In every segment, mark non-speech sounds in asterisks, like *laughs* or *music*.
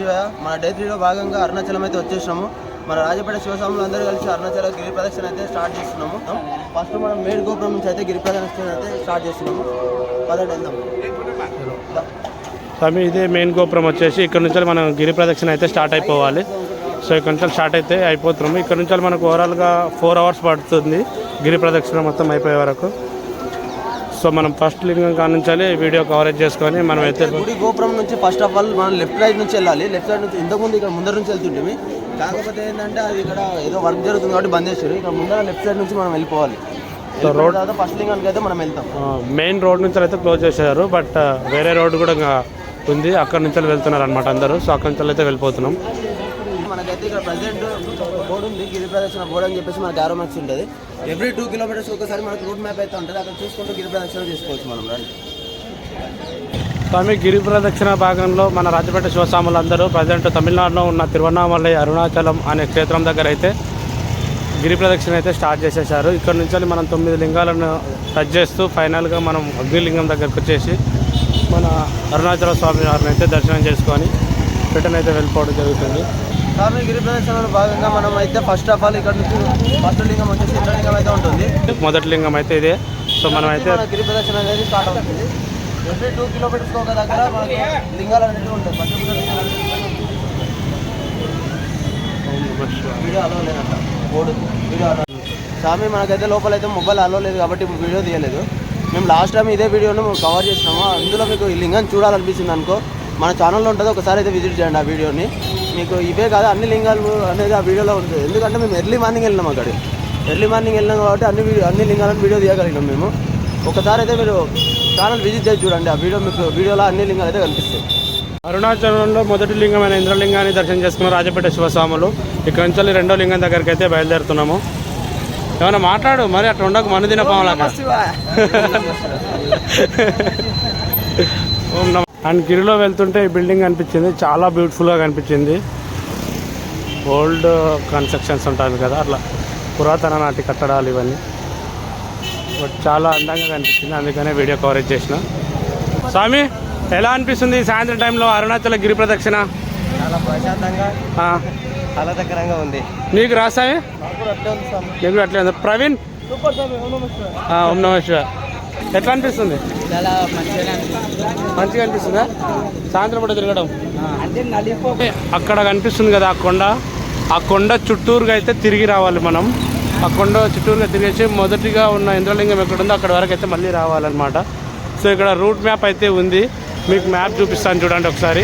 శివాయ మన డే త్రీలో భాగంగా అరుణాచలం అయితే వచ్చేసినాము. మన రాజపేట శివస్వాములు అందరూ కలిసి అరుణాచల గిరి ప్రదక్షిణ అయితే స్టార్ట్ చేస్తున్నాము. ఫస్ట్ మనం మేడ్ గోపురం నుంచి అయితే గిరి ప్రదక్షిణ అయితే స్టార్ట్ చేస్తున్నాము. పదండి వెళ్దాం. స్వామి ఇదే మెయిన్ గోపురం వచ్చేసి ఇక్కడ నుంచి మనం గిరి ప్రదక్షిణ అయితే స్టార్ట్ అయిపోవాలి. సో ఇక్కడ నుంచి స్టార్ట్ అయితే అయిపోతున్నాము. ఇక్కడ నుంచి మనకు ఓవరాల్గా ఫోర్ అవర్స్ పడుతుంది గిరి ప్రదక్షిణ మొత్తం అయిపోయే వరకు. సో మనం ఫస్ట్ లింగం కాడ నుంచి వీడియో కవరేజ్ చేసుకొని మనం అయితే గుడి గోపురం నుంచి ఫస్ట్ ఆఫ్ ఆల్ మనం లెఫ్ట్ సైడ్ నుంచి వెళ్ళాలి. లెఫ్ట్ సైడ్ నుంచి ఇంతకుముందు ఇక్కడ ముందర నుంచి వెళ్తుంటే కాకపోతే ఏంటంటే అది ఇక్కడ ఏదో వర్క్ జరుగుతుంది కాబట్టి బంద్ చేశారు. ఇక్కడ ముందర లెఫ్ట్ సైడ్ నుంచి మనం వెళ్ళిపోవాలి. రోడ్ తర్వాత ఫస్ట్ లింగానికి అయితే మనం వెళ్తాం. మెయిన్ రోడ్ నుంచి అయితే క్లోజ్ చేశారు బట్ వేరే రోడ్ కూడా ఉంది. అక్కడ నుంచి వెళ్తున్నారు అనమాట అందరూ. సో అక్కడ నుంచి అయితే వెళ్ళిపోతున్నాం. మనకైతే ఇక్కడ ప్రజెంట్ ప్రదక్షిణ బోర్డు అని చెప్పేసి మనకు ఆరో మ్యాక్స్ ఉంటుంది. ఎవ్రీ టూ కిలోమీటర్స్ ఒకసారి మనకు రూట్ మ్యాప్ అయితే ఉంటుంది. అక్కడ చూసుకుంటూ గిరి ప్రదక్షిణ చేసుకోవచ్చు మనం రండి స్వామి గిరి ప్రదక్షిణ భాగంలో మన రాజపేట శివస్వాములు అందరూ ప్రజెంట్ తమిళనాడులో ఉన్న తిరువన్నామలై అరుణాచలం అనే క్షేత్రం దగ్గర అయితే గిరి ప్రదక్షిణ అయితే స్టార్ట్ చేసేసారు ఇక్కడ నుంచి మనం తొమ్మిది లింగాలను టచ్ చేస్తూ ఫైనల్గా మనం అగ్నిలింగం దగ్గరకు వచ్చేసి మన అరుణాచల స్వామి వారిని అయితే దర్శనం చేసుకొని రిటర్న్ అయితే వెళ్ళిపోవడం జరుగుతుంది. స్వామి గిరి ప్రదక్షిణలో భాగంగా మనం అయితే ఫస్ట్ ఆఫ్ ఆల్ ఇక్కడ నుంచి ఫస్ట్ లింగం వచ్చేసి ఇంద్రలింగం అయితే ఉంటుంది. మొదటి లింగం అయితే ఇదే. సో మనం అయితే గిరి ప్రదక్షిణ అనేది స్టార్ట్ అవుతుంది. ఎవ్రీ టూ కిలోమీటర్స్ ఒక దగ్గర మనకి లింగాలు అనేవి ఉంటాయి. పచ్చ వీడియో అలో లేదంట. బోర్డు వీడియో అలో స్వామి మనకైతే లోపల అయితే మొబైల్ అలో లేదు కాబట్టి వీడియో తీయలేదు. మేము లాస్ట్ టైం ఇదే వీడియోను కవర్ చేసినాము. అందులో మీకు ఈ లింగాన్ని చూడాలనిపించింది అనుకో మన ఛానల్లో ఉంటుంది ఒకసారి అయితే విజిట్ చేయండి ఆ వీడియోని. మీకు ఇవే కాదు అన్ని లింగాలు అనేది ఆ వీడియోలో ఉంటుంది ఎందుకంటే మేము ఎర్లీ మార్నింగ్ వెళ్ళినాం అక్కడికి ఎర్లీ మార్నింగ్ వెళ్ళినాం కాబట్టి అన్ని వీడియో అన్ని లింగాలను వీడియో తీయగలిగినాం మేము. ఒకసారి అయితే మీరు ఛానల్ విజిట్ చేసి చూడండి. ఆ వీడియో మీకు వీడియోలో అన్ని లింగాలు అయితే కనిపిస్తాయి. అరుణాచలంలో మొదటి లింగమైన ఇంద్రలింగాన్ని దర్శనం చేసుకున్న రాజపేట శివస్వాములు. ఇక్కడ నుంచి రెండో లింగం దగ్గరికి అయితే బయలుదేరుతున్నాము. ఏమైనా మాట్లాడు మరి అట్లా ఉండకు మన దిన పాములాగా ఓం నమ *laughs* అండ్ గిరిలో వెళ్తుంటే ఈ బిల్డింగ్ కనిపించింది చాలా బ్యూటిఫుల్గా కనిపించింది. ఓల్డ్ కన్స్ట్రక్షన్స్ ఉంటుంది కదా అట్లా పురాతన నాటి కట్టడాలు ఇవన్నీ. బట్ చాలా అందంగా కనిపించింది. అందుకనే వీడియో కవరేజ్ చేసిన. స్వామి ఎలా అనిపిస్తుంది సాయంత్రం టైంలో అరుణాచల గిరి ప్రదక్షిణ? చాలా ప్రశాంతంగా ఆహ్లాదకరంగా ఉంది. నీకు రాసావి నాకు అట్లే ఉంది ప్రవీణ్? ఓం నమః ఎట్లా అనిపిస్తుంది? చాలా మంచిగా మంచిగా అనిపిస్తుందా? సాయంత్రం పూట తిరగడం? అక్కడ కనిపిస్తుంది కదా ఆ కొండ. ఆ కొండ చుట్టూరుగా అయితే తిరిగి రావాలి మనం. ఆ కొండ చుట్టూరుగా తిరిగేసి మొదటిగా ఉన్న ఇంద్రలింగం ఎక్కడ ఉందో అక్కడ వరకు అయితే మళ్ళీ రావాలన్నమాట. సో ఇక్కడ రూట్ మ్యాప్ అయితే ఉంది. మీకు మ్యాప్ చూపిస్తాను చూడండి ఒకసారి.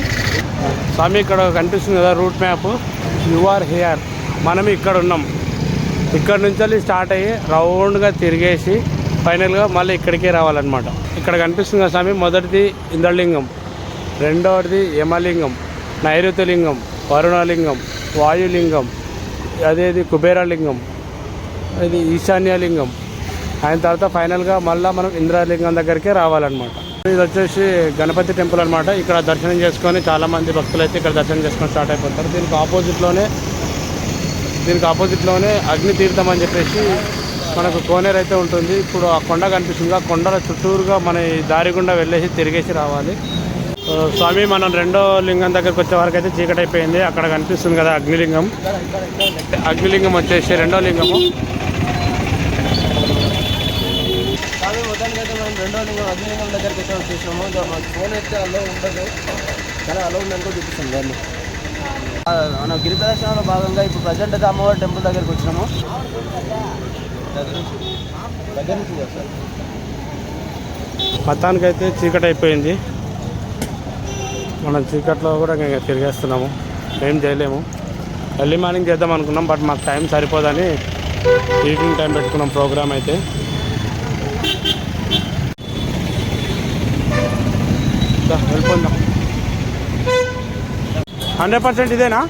స్వామి ఇక్కడ కనిపిస్తుంది కదా route map. You are here. మనం ఇక్కడ ఉన్నాం. ఇక్కడ నుంచి వెళ్ళి స్టార్ట్ అయ్యి రౌండ్గా తిరిగేసి ఫైనల్గా మళ్ళీ ఇక్కడికే రావాలన్నమాట. ఇక్కడ కనిపిస్తుంది కదా స్వామి మొదటిది ఇంద్రలింగం రెండవది యమలింగం నైరుతిలింగం వరుణలింగం వాయులింగం అదేది కుబేరలింగం ఇది ఈశాన్యలింగం. ఆయన తర్వాత ఫైనల్గా మళ్ళీ మనం ఇంద్రలింగం దగ్గరికే రావాలన్నమాట. ఇది వచ్చేసి గణపతి టెంపుల్ అనమాట ఇక్కడ దర్శనం చేసుకొని చాలామంది భక్తులు అయితే ఇక్కడ దర్శనం చేసుకొని స్టార్ట్ అయిపోతారు. దీనికి ఆపోజిట్లోనే దీనికి ఆపోజిట్లోనే అగ్ని తీర్థం అని చెప్పేసి మనకు కోనేరు అయితే ఉంటుంది. ఇప్పుడు ఆ కొండ కనిపిస్తుంది ఆ కొండల చుట్టూరుగా మన ఈ దారి గుండా వెళ్ళేసి తిరిగేసి రావాలి. స్వామి మనం రెండో లింగం దగ్గరకు వచ్చే వరకు అయితే చీకటి అయిపోయింది. అక్కడ కనిపిస్తుంది కదా అగ్నిలింగం. అగ్నిలింగం వచ్చేసి రెండో లింగము. స్వామి రెండో లింగం అగ్నిలింగం దగ్గరికి అయితే వచ్చేసాము. ఫోన్ అయితే అలో ఉండదు. చాలా అలో ఉందనుకో చూపిస్తాం దాన్ని. మన గిరి ప్రదర్శనలో భాగంగా ఇప్పుడు ప్రజెంట్ అయితే అమ్మవారి టెంపుల్ దగ్గరికి వచ్చినాము. దగ్గర మొత్తానికైతే చీకటి అయిపోయింది. మనం చీకట్లో కూడా ఇంకా తిరిగేస్తున్నాము. ఏం చేయలేము. ఎర్లీ మార్నింగ్ చేద్దాం అనుకున్నాం బట్ మాకు టైం సరిపోదని ఈవినింగ్ టైం పెట్టుకున్నాం ప్రోగ్రామ్ అయితే. వెళ్ళిపోదాం. హండ్రెడ్ పర్సెంట్ ఇదేనా?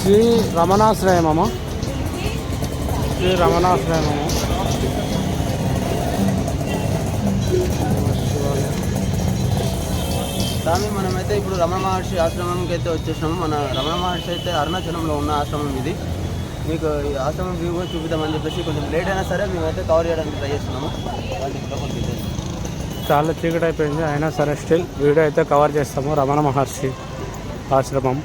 శ్రీ రమణాశ్రయమమ్మా. శ్రీ రమణాశ్రయమమ్మ. స్వామి మనమైతే ఇప్పుడు రమణ మహర్షి ఆశ్రమంకి అయితే వచ్చేసినాము. మన రమణ మహర్షి అయితే అరుణాచలంలో ఉన్న ఆశ్రమం ఇది. మీకు ఈ ఆశ్రమం వ్యూ కూడా చూపిద్దామని చెప్పేసి కొంచెం లేట్ అయినా సరే మేమైతే కవర్ చేయడానికి ట్రై చేస్తున్నాము. చాలా చీకటి అయిపోయింది అయినా సరే స్టిల్ వీడియో అయితే కవర్ చేస్తాము. రమణ మహర్షి ఆశ్రమం.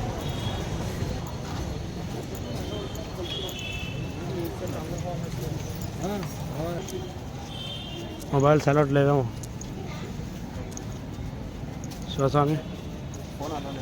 మొబైల్ సెలవుట్ లేదేమో శివస్వామి ఫోన్ అలా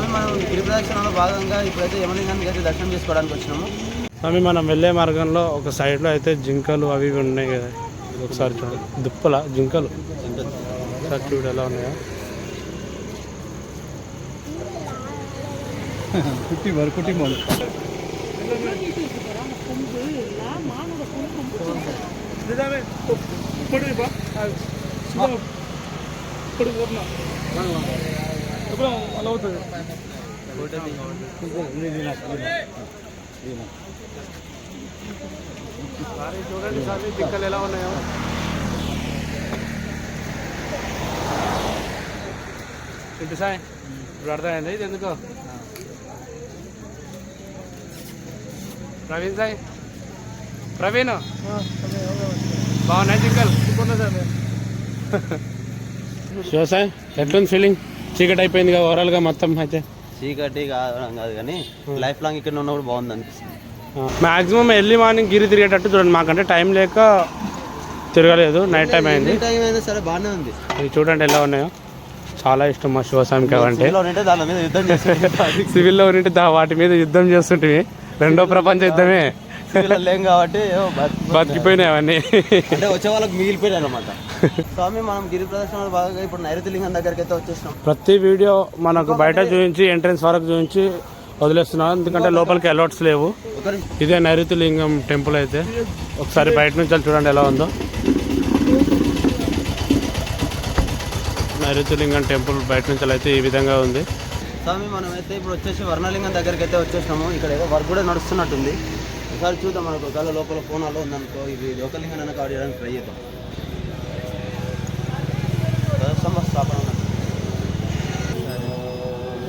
స్వామి మనం గిరి ప్రదక్షిణలో భాగంగా ఇప్పుడైతే యమలింగానికి అయితే దర్శనం చేసుకోవడానికి వచ్చినాము. స్వామి మనం వెళ్ళే మార్గంలో ఒక సైడ్లో అయితే జింకలు అవి ఇవి ఉన్నాయి కదా. ఒకసారి చూడండి దుప్పల జింకలు. ఒకసారి చూడు ఎలా ఉన్నాయో. కుట్టి మరి కుట్టి మొదలు చూడండి స్వామి జింకలు ఎలా ఉన్నాయో ఇంటి సాయి? ఇప్పుడు అర్థమైంది? ఇది ఎందుకో? ప్రవీణ్ సాయి? ప్రవీణ్? బాగున్నాయి జింకలు? శివసాయి ఎట్లుంది ఫీలింగ్ చీకటి అయిపోయింది కదా ఓవరాల్గా మొత్తం అయితే. చీకటి కావడం కాదు కానీ లైఫ్ లాంగ్ ఇక్కడ ఉన్నప్పుడు బాగుంది అనిపిస్తుంది. మ్యాక్సిమం ఎర్లీ మార్నింగ్ గిరి తిరిగేటట్టు చూడండి మాకంటే టైం లేక తిరగలేదు నైట్ టైం అయింది. టైం అయినా సరే బాగానే ఉంది. ఇది చూడండి ఎలా ఉన్నాయో. చాలా ఇష్టం మా శివస్వామికి ఉంటే దాని మీద యుద్ధం సివిల్లో ఉంటే *laughs* దా- వాటి మీద యుద్ధం చేస్తుంటివి. రెండో ప్రపంచ యుద్ధమే. సిటీలో లేం కాబట్టి బతికిపోయినాయి అవన్నీ. అంటే వచ్చే వాళ్ళకి మిగిలిపోయాయి అనమాట స్వామి మనం గిరి ప్రదర్శనలో భాగంగా ఇప్పుడు నైరుతి లింగం దగ్గరికి అయితే వచ్చేసినాం. ప్రతి వీడియో మనకు బయట చూపించి ఎంట్రన్స్ వరకు చూపించి వదిలేస్తున్నాం. ఎందుకంటే లోపలికి అలౌట్స్ లేవు. ఇదే నైరుతి లింగం టెంపుల్ అయితే. ఒకసారి బయట నుంచి చూడండి ఎలా ఉందో. నైరుతి లింగం టెంపుల్ బయట నుంచి అయితే ఈ విధంగా ఉంది. స్వామి మనం అయితే ఇప్పుడు వచ్చేసి వర్ణలింగం దగ్గరికి అయితే వచ్చేసినాము. ఇక్కడ ఏదో వర్క్ కూడా నడుస్తున్నట్టుంది. ఒకసారి చూద్దాం మనకు ఒకవేళ లోపల ఫోన్ అలా ఉందనుకో ఇది లోకలింగం అయినా కవర్ చేయడానికి ట్రై చేద్దాం.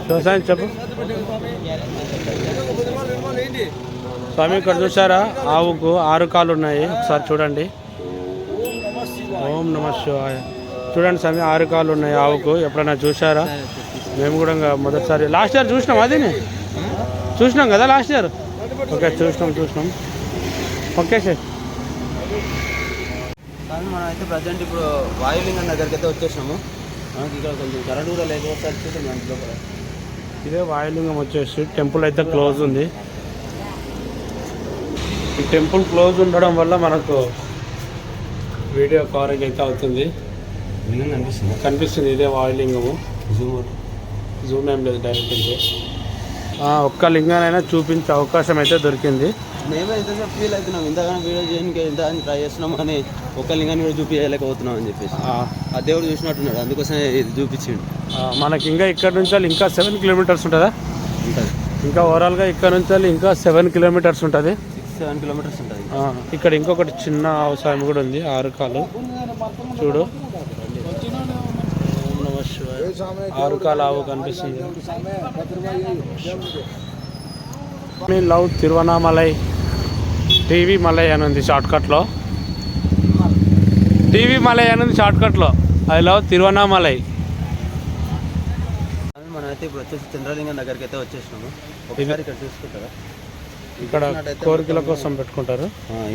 వ్యవసాయం చెప్పు. స్వామి ఇక్కడ చూసారా ఆవుకు ఆరు కాళ్ళు ఉన్నాయి. ఒకసారి చూడండి. ఓం నమ శివాయ. చూడండి స్వామి ఆరు కాళ్ళు ఉన్నాయి ఆవుకు. ఎప్పుడైనా చూసారా మేము కూడా ఇంకా మొదటిసారి. లాస్ట్ ఇయర్ చూసినాం అది చూసినాం కదా లాస్ట్ ఇయర్? ఓకే చూసినాం చూసినాం. Okay sir. కానీ మనం అయితే ప్రజెంట్ ఇప్పుడు వాయులింగం దగ్గరికి అయితే వచ్చేసాము మనకి ఇక్కడ కొంచెం కరెంట్ కూడా లేదు. ఒకసారి చూద్దాం దాంట్లో ఇదే వాయులింగం వచ్చేసి టెంపుల్ అయితే క్లోజ్ ఉంది. ఈ టెంపుల్ క్లోజ్ ఉండడం వల్ల మనకు వీడియో కవరేజ్ అయితే అవుతుంది. కనిపిస్తుంది కనిపిస్తుంది ఇదే వాయులింగము. జూమ్. జూమ్ ఏం లేదు డైరెక్ట్ అంటే ఒక్క లింగానైనా చూపించే అవకాశం అయితే దొరికింది. మేమే ఎంతసేపు ఫీల్ అవుతున్నాం? ఇంతగానో వీడియో చేయడానికి ఎంత అని ట్రై చేస్తున్నాం కానీ ఒక్క లింగాన్ని కూడా చూపించలేకపోతున్నాం అని చెప్పేసి. ఆ, దేవుడు చూసినట్టున్నాడు. అందుకోసమే ఇది చూపించిండు. మనకి ఇంకా ఇక్కడ నుంచి ఇంకా సెవెన్ కిలోమీటర్స్ ఉంటుందా? ఉంటుంది. ఇంకా ఓవరాల్గా ఇక్కడ నుంచి ఇంకా సెవెన్ కిలోమీటర్స్ ఉంటుంది. సెవెన్ కిలోమీటర్స్ ఉంటుంది. ఇక్కడ ఇంకొకటి చిన్న వ్యవసాయం కూడా ఉంది ఆరు కాలు చూడు. శివాయ. ఆరు కాలు ఆవు కనిపిస్తుంది. మీ లవ్ తిరువనామలై టీవీ మలై అని ఉంది షార్ట్కట్లో టీవీ మలై అని ఉంది షార్ట్కట్లో. ఐ లవ్ తిరువనామలై కానీ మనం అయితే ఇప్పుడు వచ్చేసి చంద్రలింగం దగ్గరికి అయితే వచ్చేసినాము ఒకసారి ఇక్కడ చూసుకుంటారా? ఇక్కడ కోరికల కోసం పెట్టుకుంటారు.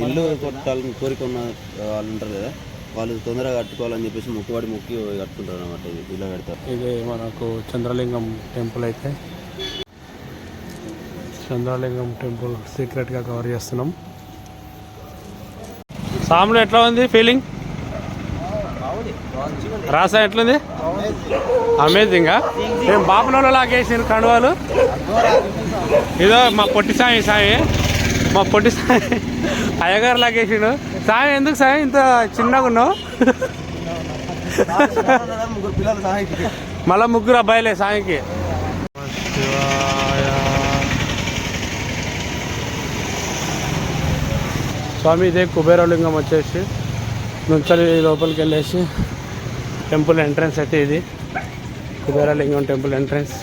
ఇల్లు కొట్టాలని కోరిక ఉన్న వాళ్ళు ఉంటారు కదా. వాళ్ళు తొందరగా కట్టుకోవాలని చెప్పేసి మొక్కుబడి మొక్కి కట్టుకుంటారు అనమాట ఇది ఇలా పెడతారు ఇది మనకు చంద్రలింగం టెంపుల్ అయితే. చంద్రలింగం టెంపుల్ సీక్రెట్గా కవర్ చేస్తున్నాం. సాములు ఎట్లా ఉంది ఫీలింగ్ రాసా ఎట్లుంది? అమేజింగా మేము బాపనోళ్ళ లాగేసిన కండువాలు? ఇదో మా పొట్టి సాయి సాయి. మా పొట్టి సాయి అయ్యగారు లాగేసిండు సాయం ఎందుకు సాయం? ఇంత చిన్నగా ఉన్నావు? ముగ్గురు మళ్ళా ముగ్గురు అబ్బాయిలే సాయంకి. స్వామి ఇదే కుబేరలింగం వచ్చేసి నుంచలి లోపలికి వెళ్ళేసి టెంపుల్ ఎంట్రన్స్ అయితే ఇది. Kuberalingam temple entrance.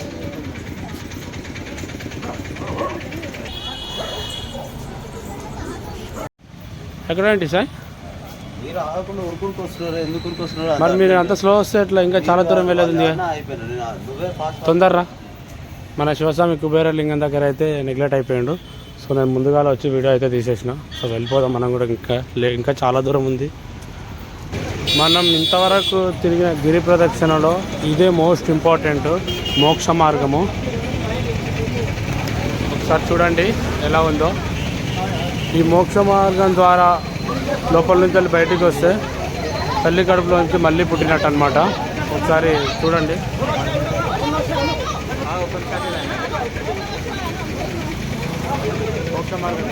ఎక్కడండి సార్? మీరు ఆగకుండా వస్తున్నారు ఎందుకు మరి మీరు అంత స్లో వస్తే ఎట్లా? ఇంకా చాలా దూరం వెళ్ళేది తొందరరా. మన శివస్వామి కుబేరలింగం దగ్గర అయితే నెగ్లెక్ట్ అయిపోయిండు. సో నేను ముందుగా వచ్చి వీడియో అయితే తీసేసిన. సో వెళ్ళిపోదాం మనం కూడా ఇంకా లే ఇంకా చాలా దూరం ఉంది. మనం ఇంతవరకు తిరిగిన గిరి ప్రదక్షిణలో ఇదే మోస్ట్ ఇంపార్టెంట్ మోక్ష మార్గము. ఒకసారి చూడండి ఎలా ఉందో. ఈ మోక్ష మార్గం ద్వారా లోపల నుంచి వెళ్ళి బయటికి వస్తే తల్లి కడుపులో నుంచి మళ్ళీ పుట్టినట్టు అనమాట ఒకసారి చూడండి. మోక్ష మార్గం.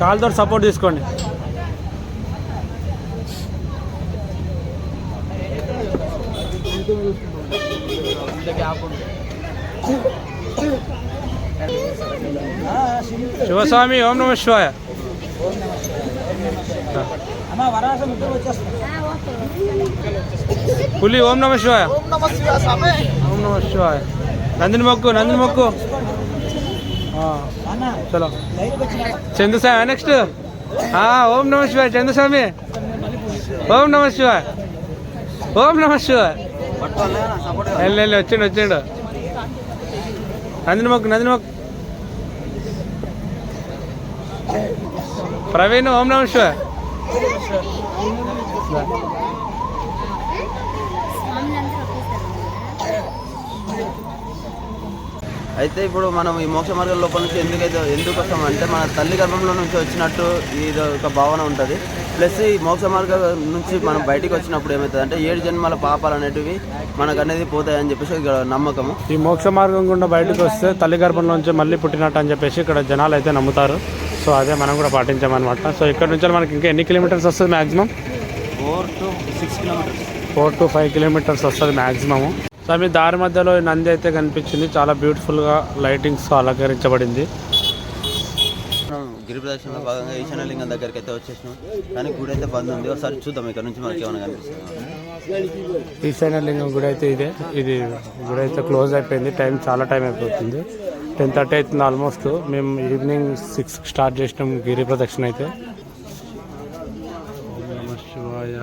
కాలుతో సపోర్ట్ తీసుకోండి. శివస్వామి ఓం నమ శివాయ. పులి ఓం నమ శివాయ. ఓం నమ శివాయ నందిని మొక్కు నందిని మొక్కు. చలో. చంద్రస్వామి నెక్స్ట్ ఓం నమ శివాయ చంద్రస్వామి. ఓం నమ శివాయ. ఓం నమ శివాయ. వెళ్ళి వచ్చిండు వచ్చిండు. నందిని మొక్కు నందిని మొక్కు. ప్రవీణ్ ఓం నమ అయితే ఇప్పుడు మనం ఈ మోక్ష మార్గం లోపల నుంచి ఎందుకైతే ఎందుకు వస్తాం అంటే మన తల్లి గర్భంలో నుంచి వచ్చినట్టు ఇది ఒక భావన ఉంటుంది. ప్లస్ ఈ మోక్ష మార్గం నుంచి మనం బయటికి వచ్చినప్పుడు ఏమవుతుంది అంటే ఏడు జన్మల పాపాలు అనేటివి మనకు అనేది పోతాయని చెప్పేసి ఇక్కడ నమ్మకము. ఈ మోక్ష మార్గం గుండా బయటకు వస్తే తల్లి గర్భంలోంచి మళ్ళీ పుట్టినట్టు అని చెప్పేసి ఇక్కడ జనాలు అయితే నమ్ముతారు. సో అదే మనం కూడా పాటించామన్నమాట. సో ఇక్కడ నుంచి మనకి ఇంకా ఎన్ని కిలోమీటర్స్ వస్తుంది maximum four to six kilometres four to five kilometres వస్తుంది మ్యాక్సిమము సో మీ దారి మధ్యలో నంది అయితే కనిపించింది. చాలా బ్యూటిఫుల్గా లైటింగ్స్తో అలంకరించబడింది. గిరి ప్రదక్షిణలో భాగంగా ఈశాన్యలింగం దగ్గరికి అయితే వచ్చేసినాం. కానీ గుడి అయితే బంద్ ఉంది. ఒకసారి చూద్దాం. ఇక్కడ నుంచి మనకి ఏమైనా కనిపిస్తుంది? ఈశాన్య లింగం గుడి అయితే ఇదే. ఇది గుడి అయితే క్లోజ్ అయిపోయింది. టైం చాలా టైం అయిపోతుంది. టెన్ థర్టీ అవుతుంది ఆల్మోస్ట్. మేము ఈవినింగ్ సిక్స్ స్టార్ట్ చేసినాం గిరి ప్రదక్షిణ అయితే. ఓం శివాయ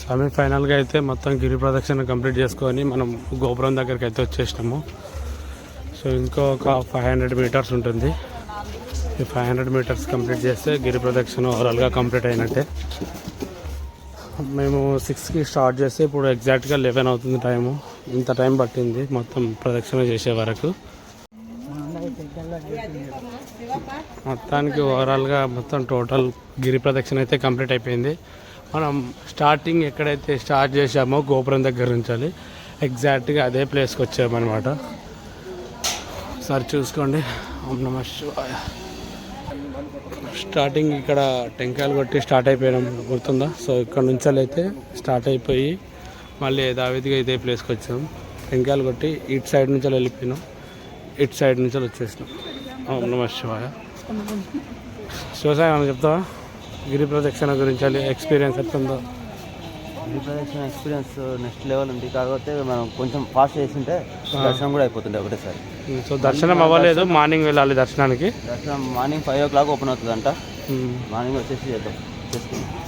స్వామి ఫైనల్గా అయితే మొత్తం గిరి ప్రదక్షిణ కంప్లీట్ చేసుకొని మనం గోపురం దగ్గరికి అయితే వచ్చేసినాము. సో ఇంకో ఒక ఫైవ్ హండ్రెడ్ మీటర్స్ ఉంటుంది. ఈ ఫైవ్ హండ్రెడ్ మీటర్స్ కంప్లీట్ చేస్తే గిరి ప్రదక్షిణ ఓవరాల్గా కంప్లీట్ అయినట్టే. మేము సిక్స్కి స్టార్ట్ చేస్తే ఇప్పుడు ఎగ్జాక్ట్గా లెవెన్ అవుతుంది టైము ఇంత టైం పట్టింది మొత్తం ప్రదక్షిణ చేసే వరకు. మొత్తానికి ఓవరాల్గా మొత్తం టోటల్ గిరి ప్రదక్షిణ అయితే కంప్లీట్ అయిపోయింది. మనం స్టార్టింగ్ ఎక్కడైతే స్టార్ట్ చేసామో గోపురం దగ్గర ఉంచాలి. ఎగ్జాక్ట్గా అదే ప్లేస్కి వచ్చామన్నమాట. ఒకసారి చూసుకోండి. ఓం నమ శివాయ. స్టార్టింగ్ ఇక్కడ టెంకాయలు కొట్టి స్టార్ట్ అయిపోయినాం గుర్తుందా? సో ఇక్కడ నుంచి అయితే స్టార్ట్ అయిపోయి మళ్ళీ యథావిధిగా ఇదే ప్లేస్కి వచ్చాం. టెంకాయలు కొట్టి ఇటు సైడ్ నుంచి వెళ్ళిపోయినాం ఇటు సైడ్ నుంచి వచ్చేసినాం. ఓం నమ శివాయ. శివసాయి అని చెప్తావా? గిరి ప్రదక్షిణ గురించి ఎక్స్పీరియన్స్ ఎట్లుందో? ప్రదక్షిణ ఎక్స్పీరియన్స్ నెక్స్ట్ లెవెల్ ఉంది. కాకపోతే మనం కొంచెం ఫాస్ట్ చేసింటే దర్శనం కూడా అయిపోతుండే ఒకటేసారి. సో దర్శనం అవ్వలేదు మార్నింగ్ వెళ్ళాలి దర్శనానికి. దర్శనం morning five o'clock open అవుతుందంట. మార్నింగ్ వచ్చేసి చేద్దాం. చేసుకుందాం